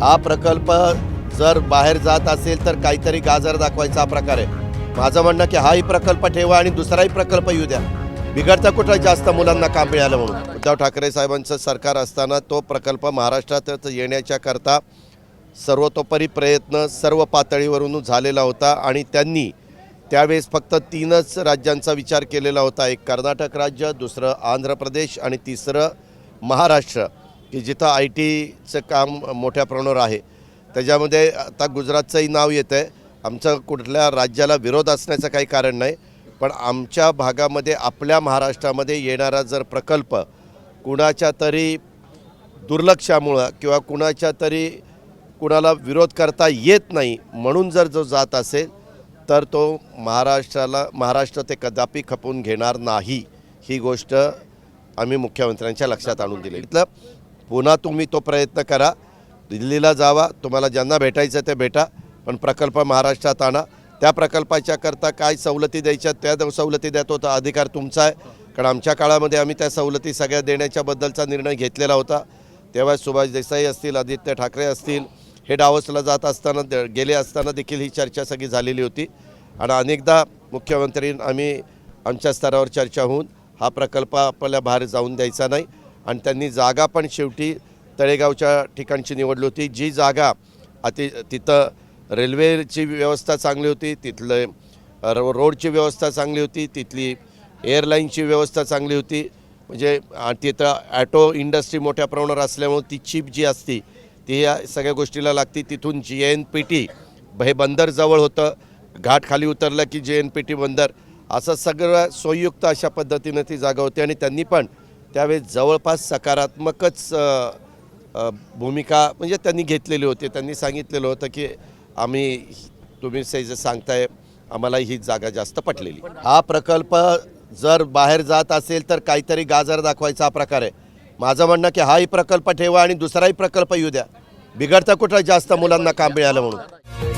हा प्रकल्प जर बाहेर जात असेल तर काहीतरी गाजर दाखवायचा हा प्रकार आहे. माझं म्हणणं की हाही प्रकल्प ठेवा आणि दुसराही प्रकल्प येऊ द्या. बिघडता कुठं? जास्त मुलांना काम मिळालं म्हणून. उद्धव ठाकरे साहेबांचं सरकार असताना तो प्रकल्प महाराष्ट्रात येण्याच्या करता सर्वतोपरी प्रयत्न सर्व पातळीवरून झालेला होता आणि त्यांनी त्यावेळेस फक्त तीनच राज्यांचा विचार केलेला होता. एक कर्नाटक राज्य दुसरं आंध्र प्रदेश आणि तिसरं महाराष्ट्र. की जिथं आय टीचं काम मोठ्या प्रमाणावर आहे. त्याच्यामध्ये आता गुजरातचंही नाव येतं आहे आमचं कुठल्या राज्याला विरोध असण्याचं काही कारण नाही. पण आमच्या भागामध्ये आपल्या महाराष्ट्रामध्ये येणारा जर प्रकल्प कुणाच्या तरी दुर्लक्षामुळं किंवा कुणाच्या तरी कुणाला विरोध करता येत नाही म्हणून जर जो जात असेल तर तो महाराष्ट्राला महाराष्ट्र ते कदापि खपवून घेणार नाही. ही गोष्ट आम्ही मुख्यमंत्र्यांच्या लक्षात आणून दिली इथलं पुन्हा तुम्ही तो प्रयत्न करा. दिल्लीला जावा. तुम्हाला ज्यांना भेटायचं ते भेटा. पण प्रकल्प महाराष्ट्रात आणा. त्या प्रकल्पाच्या करता काय सवलती द्यायच्या त्या सवलती देत होता अधिकार तुमचा आहे. कारण आमच्या काळामध्ये आम्ही त्या सवलती सगळ्या देण्याच्याबद्दलचा निर्णय घेतलेला होता. तेव्हा सुभाष देसाई असतील आदित्य ठाकरे असतील हे डावसला जात असताना द- गेले असताना देखील ही चर्चा सगळी झालेली होती. आणि अनेकदा मुख्यमंत्री आम्ही आमच्या स्तरावर चर्चा होऊन हा प्रकल्प आपल्या बाहेर जाऊन द्यायचा नाही. आणि त्यांनी जागा पण शेवटी तळेगावच्या ठिकाणची निवडली होती. जी जागा अति तिथं रेल्वेची व्यवस्था चांगली होती तिथलं रो रोडची व्यवस्था चांगली होती तिथली एअरलाईनची व्यवस्था चांगली होती. म्हणजे तिथं ॲटो इंडस्ट्री मोठ्या प्रमाणावर असल्यामुळे ती चिप जी असती ती या सगळ्या गोष्टीला लागती. तिथून जी एन पी टी हे बंदर जवळ होतं. घाट खाली उतरलं की जे एन पी टी बंदर. असं सगळं सोययुक्त अशा पद्धतीनं ती जागा होती आणि त्यांनी पण त्यावेळेस जवळपास सकारात्मकच भूमिका म्हणजे त्यांनी घेतलेली होती. त्यांनी सांगितलेलं होतं की आम्ही तुम्ही से जे सांगताय आम्हाला ही जागा जास्त पटलेली. हा प्रकल्प जर बाहेर जात असेल तर काहीतरी गाजर दाखवायचा हा प्रकार आहे. माझं म्हणणं की हाही प्रकल्प ठेवा आणि दुसराही प्रकल्प येऊ द्या. बिघडता कुठं जास्त मुलांना काम मिळालं म्हणून.